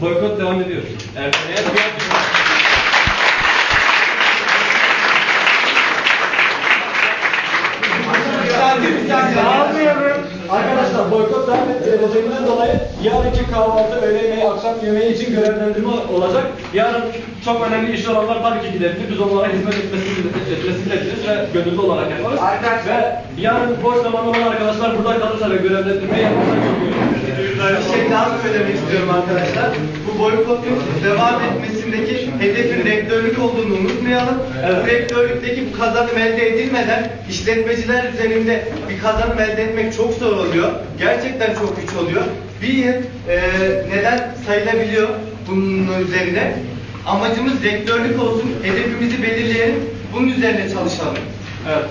boykot devam ediyor. Eğer Dağılmıyorum. Arkadaşlar boykot devam edeceğimizden dolayı yarınki kahvaltı, öğle yemeği, akşam yemeği için görevlendirme olacak. Yarın çok önemli işler olanlar tabii ki gidebilir. Biz onlara hizmet etmesini, etmesini ve gönüllü olarak yaparız. Ve yarın boş zaman olan arkadaşlar burada kalırsa ve görevlendirmeyi yaparsa çok iyi olur. Bir şey daha söylemek istiyorum arkadaşlar. Bu boykotun devam etmesindeki hedefin rektörlük olduğunu unutmayalım. Bu rektörlükteki bu kazanım elde edilmeden işletmeciler üzerinde bir kazanım elde etmek çok zor oluyor. Gerçekten çok güç oluyor. Bir yıl e, neden sayılabiliyor bunun üzerine? Amacımız rektörlük olsun, hedefimizi belirleyelim, bunun üzerine çalışalım. Evet.